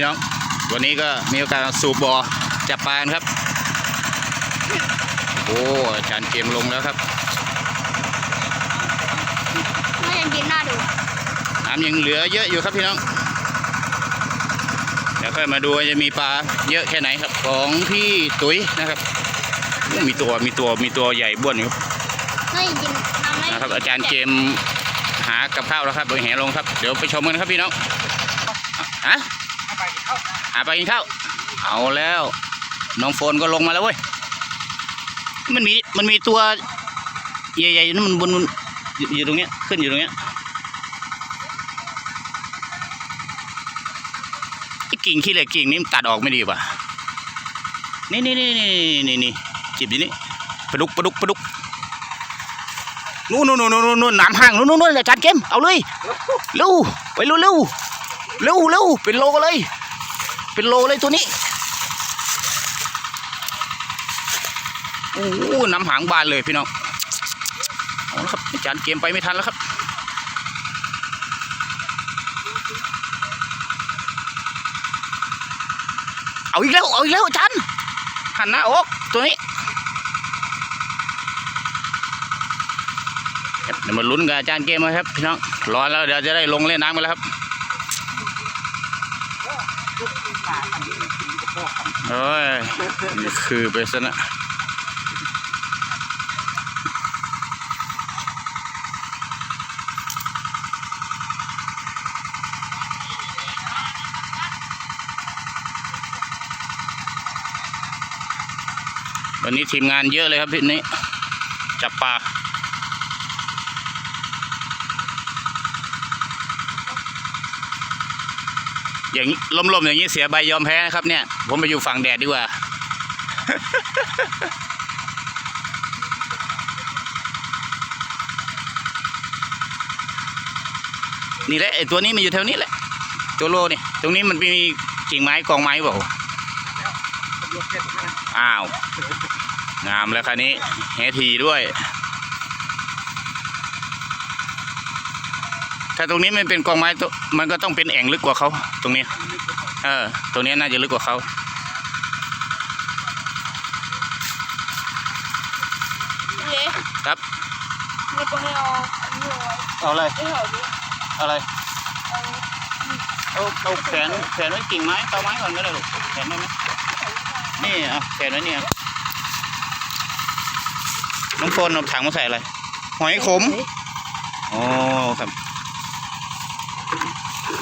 พี่น้อง วันนี้ก็มีโอกาสสูบบ่อจับปลากันครับ โอ้อาจารย์เกมลงแล้วครับน่าจะกินน่าดูน้ำยังเหลือเยอะอยู่ครับพี่น้อง เดี๋ยวค่อยมาดูว่าจะมีปลาเยอะแค่ไหนครับ ของพี่ตุ๋ยนะครับ มีตัวมีตัวมีตัวใหญ่บ้วนอยู่น่าจะกินน้ำไม่นะครับ อาจารย์เกมหากับข้าวแล้วครับโดยแหลงครับ เดี๋ยวไปชมกันครับพี่น้อง ฮะ หาไปกินข้าวเอาแล้ว น้องโฟนก็ลงมาแล้วเว้ยมันมีมันมีตัวใหญ่ๆนั่นมันบนอยู่อยู่ตรงเนี้ยขึ้นอยู่ตรงเนี้ยกิ่งขี้เหล็กกิ่งนี้ตัดออกไม่ดีป่ะนี่นี่นี่นี่นี่นี่จิบอยู่นี่ปลาดุกปลาดุกปลาดุกนู่นนู่นนู่นนู่นนู่นน้ำห่างนู่นนู่นนู่นอาจารย์เกมเอาเลยเร็วไปเร็วเร็ว เร็วเร็วเป็นโลเลย เป็นโลเลยตัวนี้โอ้น้ำหางบานเลยพี่น้องเอาละครับอาจารย์เกมไปไม่ทันแล้วครับเอาอีกแล้วเอาอีกแล้วอาจารย์หันหน้าออกตัวนี้เดี๋ยวมาลุ้นกับอาจารย์เกมนะครับพี่น้องรอแล้วเดี๋ยวจะได้ลงเล่นน้ำกันแล้วครับ เอ้ยนี่คือไปซะนะวันนี้ทีมงานเยอะเลยครับพี่นี้จับปลา อย่างนี้มๆอย่างนี้เสียใบยอมแพ้นะครับเนี่ย ผมไปอยู่ฝั่งแดดดีกว่า นี่แหละไอ้ตัวนี้มันอยู่แถวนี้แหละ ตัวโลนี่ ตรงนี้มันมีกิ่งไม้กองไม้เปล่าอ้าว งามแล้วคันนี้แหทีด้วย ถ้าตรงนี้มันเป็นกองไม้ตัวมันก็ต้องเป็นแอ่งลึกกว่าเขาตรงนี้ เออ ตรงนี้น่าจะลึกกว่าเขาเละครับไม่ต้องให้เอาอันนี้เอาไว้เอาอะไรไอ้เหล่านี้อะไรเอาเอาเอาแขนแขนไว้กิ่งไม้เตาไม้ก่อนก็ได้ลูกแขนไว้ไหมนี่อะแขนไว้เนี่ยน้องโฟนเอาถังมาใส่อะไรหอยขมอ๋อครับน้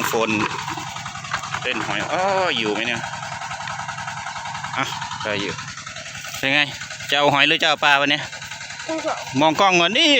องโฟนเล่นหอยอ้ออยู่ไหมเนี่ยอะได้อยู่เป็นไงจะเอาหอยหรือจะเอาปลาวันนี้คู่สองมองกล้องก่อนนี่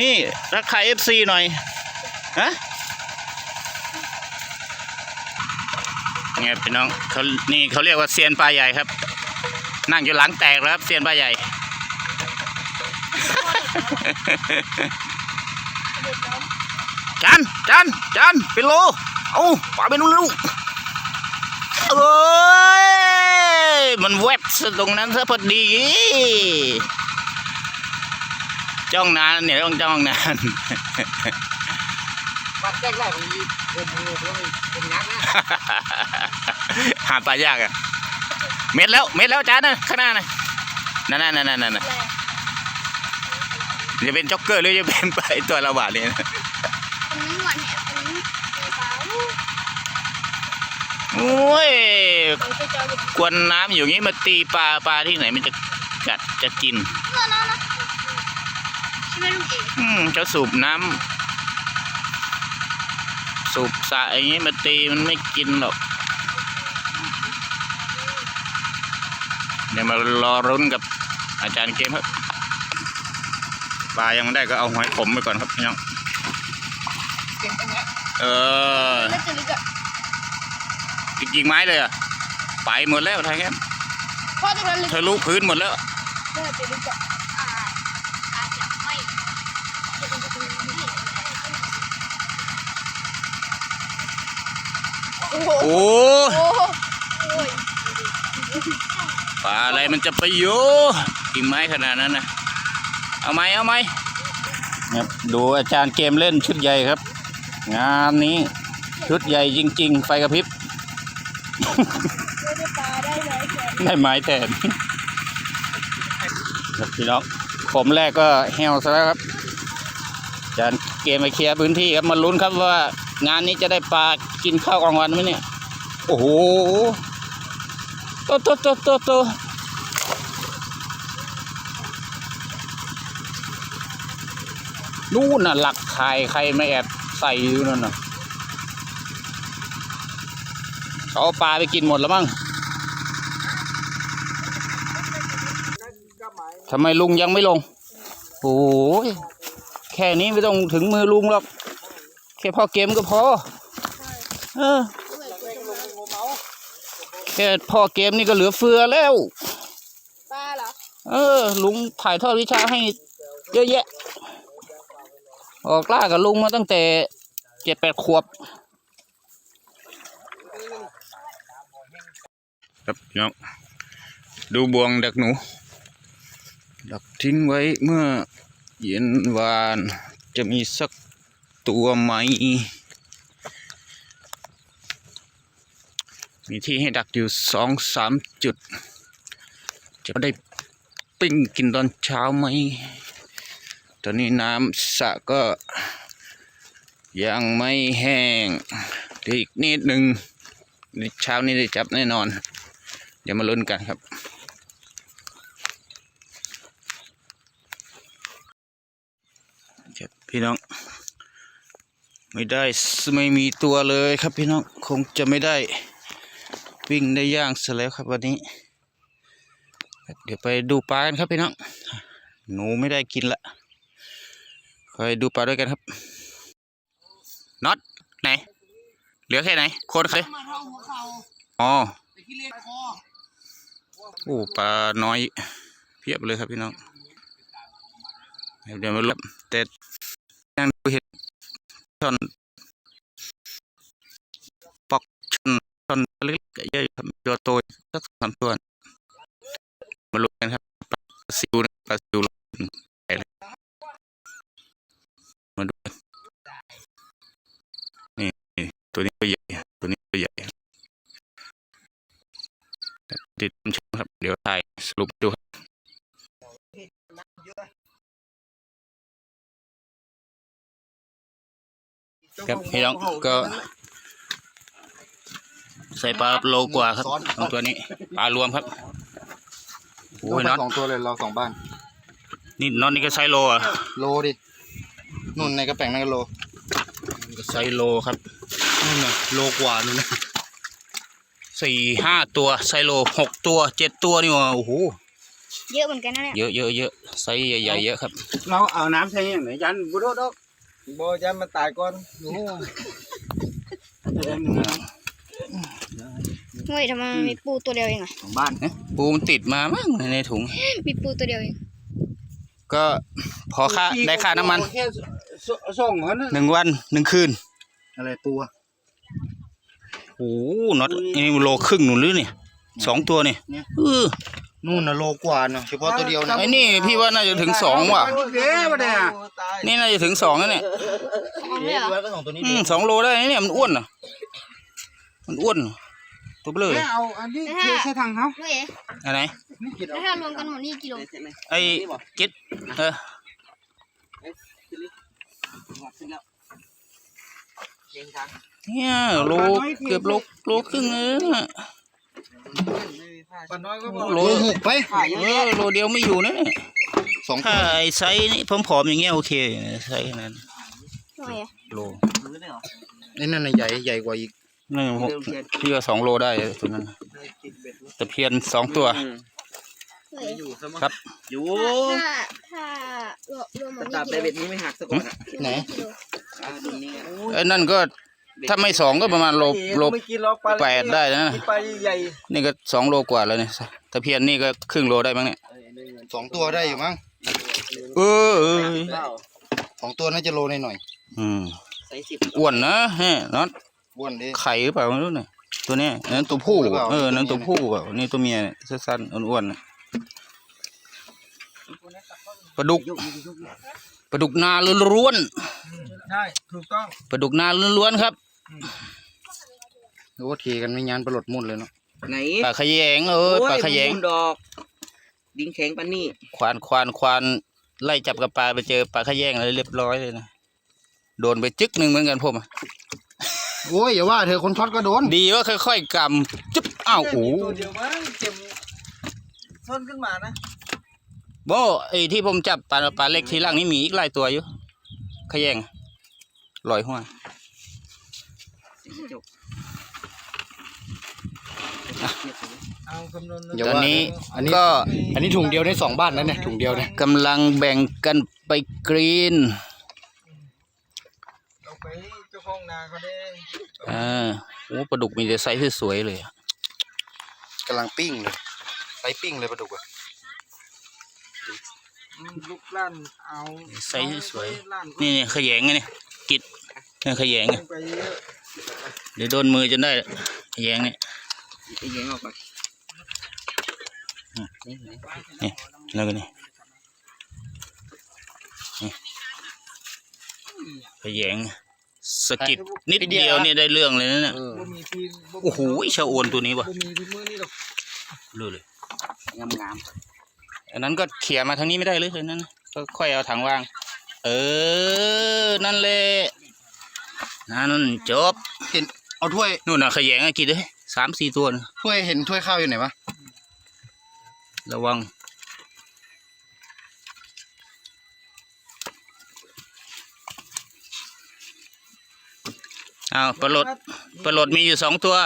นี่รักใครเอฟซีหน่อยฮะไงพี่น้องเขานี่เขาเรียกว่าเซียนปลาใหญ่ครับ นั่งอยู่หลังแตกแล้วครับเซียนปลาใหญ่เด็ดน้ จันจันจันเป็นโล เอาปล่อยไปนู่นลูกเอ้ยมันแวบซะตรงนั้นซะพอดี จ้องนานเนี่ยต้องจ้องนานวัดแรกแรกมันมีเป็นมือแล้วมันเป็นยักษ์นะหาปลายากอะเม็ดแล้วเม็ดแล้วจ้านะข้างหน้านะนั่นนั่นนั่นนั่นำอะไรจะเป็นจ็อกเกอร์หรือจะเป็นไปตัวระบาดเนี่ยนะ คนนี้หวานแหบคนนี้มีฟ้าอู้ โอ้ยเดี๋ยวจะเจอเด็กกวนน้ำอยู่งี้มาตีปลาปลาที่ไหนมันจะกัดจะกินเงินแล้วนะใช่ไหมลูกเอ๋อืมเขาสูบน้ำสูบสระอย่างนี้มาตีมันไม่กินหรอกเดี๋ยวมารอรุ้นกับอาจารย์เกมครับปลายังไม่ได้ก็เอาหอยขมไปก่อนครับพี่น้องเก่งตรงเนี้ยเออน่าจะลึ กอะจริงๆไม้เลยอะไปหมดแล้วทางนี้พ่อตรงนั้นลึกทะลุพื้นหมดแล้วน่าจะลึกอะอ่าอาจจะไม่จะเป็นประตูนี้โอ้โหโอ้โอ้โหโอ้ยปลาอะไรมันจะไปอยู่กิ่งไม้ขนาดนั้นนะเอาไหมเอาไหมครับดูอาจารย์เกมเล่นชุดใหญ่ครับ งานนี้ชุดใหญ่จริง ๆ ไฟกระพริบ ไม่ได้ปลาได้เลยแขนได้ไม้แทนครับพี่น้องผมแรกก็แฮวซะแล้วครับอาจารย์เกมมาเคลียร์พื้นที่ครับมาลุ้นครับว่า งานนี้จะได้ปลากินข้าวกลางวันไหมเนี่ย โอ้โหโตโตโตโตโตนู่นน่ะหลักไข่ใครไม่แอบใส่อยู่นั่นน่ะ เขาเอาปลาไปกินหมดแล้วมั้งทำไมลุงยังไม่ลง โอ้ยแค่นี้ไม่ต้องถึงมือลุงหรอก แค่พอเกมก็พอ เออ แค่พอเกมนี่ก็เหลือเฟือแล้วปลาเหรอ เออ ลุงถ่ายทอดวิชาให้เยอะแยะ ออกล่ากับลุงมาตั้งแต่เจ็ดแปดขวบ ครับพี่น้องดูบวงดักหนู ดักทิ้งไว้เมื่อเย็นวานจะมีสักตัวไหม มีที่ให้ดักอยู่สองสามจุด จะได้ปิ้งกินตอนเช้าไหม ตอนนี้น้ำสระก็ยังไม่แห้งอีกนิดหนึ่งเช้านี้ได้จับแน่นอน ดี๋ยวมาลุ้นกันครับครับพี่น้อง ไม่ได้ไม่มีตัวเลยครับพี่น้องคงจะไม่ได้วิ่งได้ย่างซะแล้วครับวันนี้ เดี๋ยวไปดูปลากันครับพี่น้อง หนูไม่ได้กินละคอยดูปลาด้วยกันครับน็อตไหน เหลือแค่ไหน โคนเคยมาเท่าหัวเข่าอ๋อ โอ้ปลาน้อยเพียบเลยครับพี่น้องเดี๋ยวมาลุ้นแต่ยังดูเห็ดช่อนปอกช่อนช่อนเล็กๆเยอะครับตัวโตสักสามตัวมาลุ้นกันครับปลาซิวปลาซิวมาดูนี่ตัวนี้ตัวใหญ่ตัวนี้ตัวใหญ่ติดตามช ครับ เดี๋ยวถ่ายสรุปดูครับครับพี่น้องก็ใส่ปลาโลกว่าครับของตัวนี้ปลารวมครับโอ้ยน็อตสองตัวเลยเราสองบ้าน นี่น็อตนี่ก็ไซส์โลอะโลดินุ่นในกระแป้งนั่นก็โลนี่ก็ไซส์โลครับนุ่นน่ะโลกว่านุ่นนะ สี่ห้าตัวไซส์โลหกตัวเจ็ดตัวนี่หว่าโอ้โหเยอะเหมือนกันนะเนี่ยเยอะเยอะเยอะไซส์ใหญ่ๆเยอะครับเราเอาน้ำใส่ยังไงยันบุโรดอกบ่ยันมันตายก่อนโอ้เฮ้ยทำไมมันมีปูตัวเดียวเองอะของบ้านเอ๊ะปูมันติดมามั้งในถุง มีปูตัวเดียวเอง ก็พอค่าได้ค่าน้ำมันแค่ส่งเขานะหนึ่งวันหนึ่งคืน อะไรตัวโอ้โหน็อตนี่โลครึ่งหนุนหรือเนี่ยสองตัวนี่เนี่ยเออนู่นน่ะโลกว่าเนาะเฉพาะตัวเดียวนะไอ้นี่พี่ว่าน่าจะถึงสองว่ะเด้มาเนี่ยนี่น่าจะถึงสองแล้วเนี่ยเอาเลยเหรอก็สองตัวนี้อืมสองโลได้นะเนี่ยมันอ้วนอะ มันอ้วนอะตัวเบลอเลยเอาอันนี้เทใส่ถังเขาเฮ้ยอันไหนนี่กินแล้วถ้ารวมกันหมดนี่กิโลไอ้กิดเออ เนี่ยโลเกือบโลโลครึ่งเลยนะปลาน้อยก็พอโลหกไปเออโลเดียวไม่อยู่นะเนี่ยสองถ้าไอ้ไซส์นี่ผอมๆอย่างเงี้ยโอเคไซส์ขนาดนั้นทำไมอะโลไอ้นั่นน่ะใหญ่ใหญ่กว่าอีกนั่นหกพี่ว่าสองโลได้ตัวนั้นตะเพียนสองตัว เฮ้ยครับ อยู่ถ้าถ้ารวมรวมหมดตับนี่เดกิวิโลดนี้ไม่หักสักคนอะไหนกิโลไอ้นั่นก็ถ้าไม่สองก็ประมาณโลโลไม่กินหรอกปลาแปดได้นะ กินปลาใหญ่นี่ก็สองโลกว่าแล้วเนี่ยตะเพียนนี่ก็ครึ่งโลได้มั้งเนี่ยสองตัวได้อยู่มั้งเออเออสองตัวน่าจะโลหน่อยอืมอ้วนนะฮะน็อตๆบ้วนดิ ไข่หรือเปล่าไม่รู้เนี่ยตัวเนี้ยนั่นตัวผู้หรือเปล่า เออนั่นตัวผู้เปล่านี่ตัวเมียเนี่ยสั้นๆอ้วนๆน่ะ ปลาดุกปลาดุกนาล้วนใช่ถูกต้องๆปลาดุกนาล้วนๆครับโอ้ทีกันไม่ยานประหลดมุ่นเลยเนาะไหนปลาขยงเออปลาขยง โอ้บ่มุนดอก ดิ้งแข็งปันนี่ควานควานควานไล่จับกับปลาไปเจอปลาขยงเลยเรียบร้อยเลยนะโดนไปจึกหนึ่งเหมือนกันผมอะโอ้ยอย่าว่าเธอคนช็อตก็โดนดีว่าค่อยๆกำจึ๊บอ้าวโอ้ตัวเดียวมั้งเจ็บ ซ่อนขึ้นมานะโบไอ้ที่ผมจับปลาปลาเล็กทีหลังนี่มีอีกหลายตัวอยู่ขยงลอยหัวจบเอาคำนวณตอนนี้อันนี้ก็อันนี้ถุงเดียวได้สองบ้านนะเนี่ยถุงเดียวเนี่ยกำลังแบ่งกันไปกรีนเอาไปเจ้าของนาเขาได้อ่าโอ้ปลาดุกมีแต่ไซส์สวยๆเลยอะกำลังปิ้งเลย ไปปิ้งเลยปลาดุกอะลูกล้านเอาไซส์สวยล้านนี่นี่ขยงไงนี่กิดนี่ขยงไงไปเยอะเดี๋ยวโดนมือจนได้ขยงนี่ไปแยงออกไปนี่แล้วก็นี่นี่ขยงสะกิดนิดเดียวนี่ได้เรื่องเลยนะเนี่ยบ่มีที่บ่มีโอ้โหชะโอนตัวนี้วะบ่มีที่มือนี่หรอกรู้เลย งามงามอันนั้นก็เขี่ยมาทางนี้ไม่ได้เลยเลยนั่นก็ค่อยเอาถังวาง เออ นั่นแหละนั่นจบเอาถ้วยนู่นน่ะขยงไอ้กิดเลยสามสี่ตัวนะถ้วยเห็นถ้วยข้าวอยู่ไหนวะระวังเอาปลาโหลดปลาโหลดมีอยู่สองตัว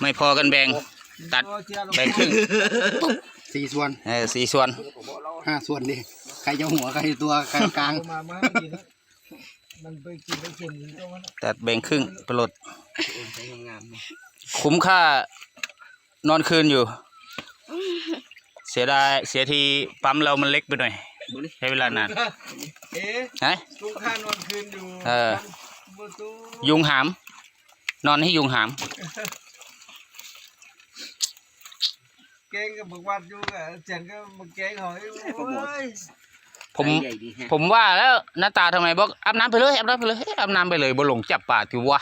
ไม่พอกันแบ่ง ตัดแบ่งครึ่งสี่ส่วนเออสี่ส่วนห้าส่วนดิใครจะหัวใครตัวกลางกลางมันไปกินไปกินอยู่ตรงนั้นตัดแบ่งครึ่งปลาโหลดใช้งามงามๆนะคุ้มค่านอนคืนอยู่ เสียดายเสียทีปั๊มเรามันเล็กไปหน่อยดูดิใช้เวลานานเอ๊ะฮะลูกข้านอนคืนอยู่เออประตูยุงหาม นอนให้ยุงหาม แกงกับบักวัดอยู่อะเจันก็มาแกงหอยโอ้ยผมใหญ่ดีฮะผมว่าแล้วหน้าตาทำไมบอกอาบน้ำไปเลยอาบน้ำไปเลยเอ๊ะอาบน้ำไปเลยบ่หลงจับป่าที่วะ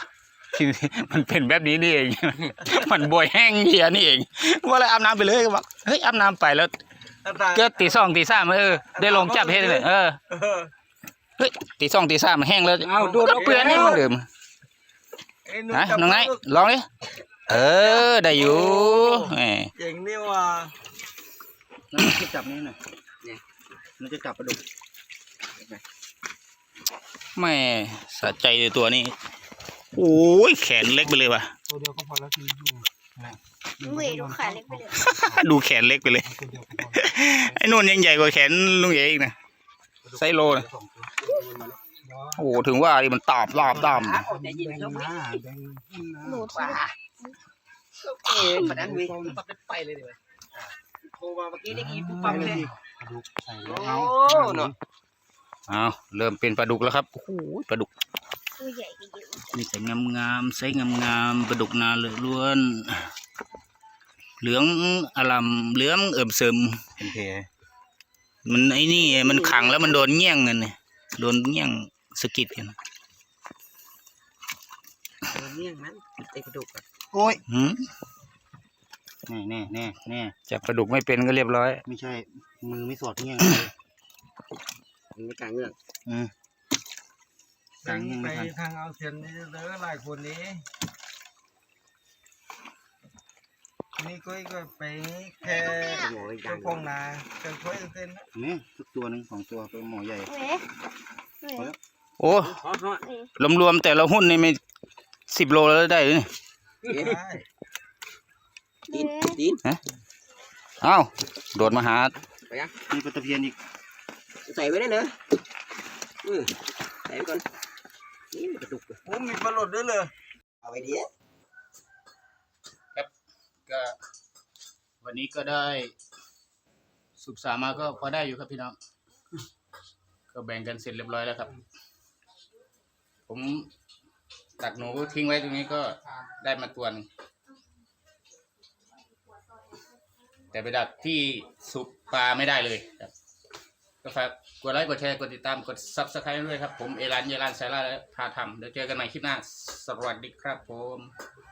ที่มันเป็นแบบนี้นี่เอง มันบวยแห้งเหี้ยนี่เองว่าเลยอาบน้ำไปเลยก็บอกเฮ้ยอาบน้ำไปแล้วเกิดตีสองตีสามเออได้ลงจับเฮ็ดเลยเออเออเฮ้ยตีสองตีสามมันแห้งแล้วเอาโดนก็เปลี่ยนนี่เหมันเดิมไอ้หนะจับน้องไนท์ลองดิ เออ ได้อยู่แหมเก่งนี่ว่ะน้องคิดจับนี่หน่อยเนี่ยมันจะจับปลาดุกแม่สะใจเลยตัวนี้โอ้ยแขนเล็กไปเลยว่ะ ตัวเดียวก็พอแล้วที่อยู่เว้ยดูขาเล็กไปเลยดูแขนเล็กไปเลย ตัวเดียวก็พอไอ้นู่นยังใหญ่กว่าแขนลุงเออีกนะไซโลนะโอ้โหถึงว่าดิมันตอบ รอบตามขาออกใจเย็นครับหน้าแดงหนูขวาเอ๊ะมันนั้นวิปั๊บได้ไปเลยดิเว้ยโทรมาเมื่อกี้ได้ยินปุ๊บปั๊บเลยดูใส่โอ้เอาเนาะเอาเริ่มเป็นปลาดุกแล้วครับโอ้โหปลาดุกตัวใหญ่ก็เยอะมีแต่งามๆไซส์งามๆปลาดุกนาเหลืองล้วน เหลืองอลำเหลืองเอิ่มซึมเป็นเพมันไอ้นี่มันขังแล้วมันโดนเงี้ยงกันเนี่ยโดนเงี้ยง สะกิดกันเออเนี่ยนั้นไอ้ปลาดุกอะโอ้ยหืมแน่แน่แน่แน่จับปลาดุกไม่เป็นก็เรียบร้อย ไม่ใช่ มือไม่สอดเงี้ยมันไม่กลางเงือกอืมไปไปทางเอาเสียนนี่เด้อหลายคนนี้นี่ก็ก็ไปแค่โอ้ยกลาเจ้างของนาจะช่วยเส้นนี่สักตัวหนึ่งสองตัวเป็นหมอใหญ่เว้ยเว้ย โอ้เพราะเพราะรวมๆแต่ละหุ้นนี่ไม่สิบโลแล้วได้เลยนี่ได้ตีนตีนเอ้าโดดมาหามีปลาตะเพียนอีกใส่ไว้ได้เนอะอือใส่ไว้ก่อนนี่ปลาดุกอะโอ้มีปลาหลดด้วยเลยเอาไว้ดีก็วันนี้ก็ได้สุกสามาก็พอได้อยู่ครับพี่น้อง ก็แบ่งกันเสร็จเรียบร้อยแล้วครับ ผมตักหนูทิ้งไว้ตรงนี้ก็ได้มาตัวหนึงแต่ไปดักที่สุกปลาไม่ได้เลยครับ ก็ฝากกดไลค์กดแชร์กดติดตามกดซับสไครต์ด้วยครับ ผมเอรันเยรันสายล่าและพาทำเดี๋ยวเจอกันใหม่คลิปหน้า สวัสดีครับผมส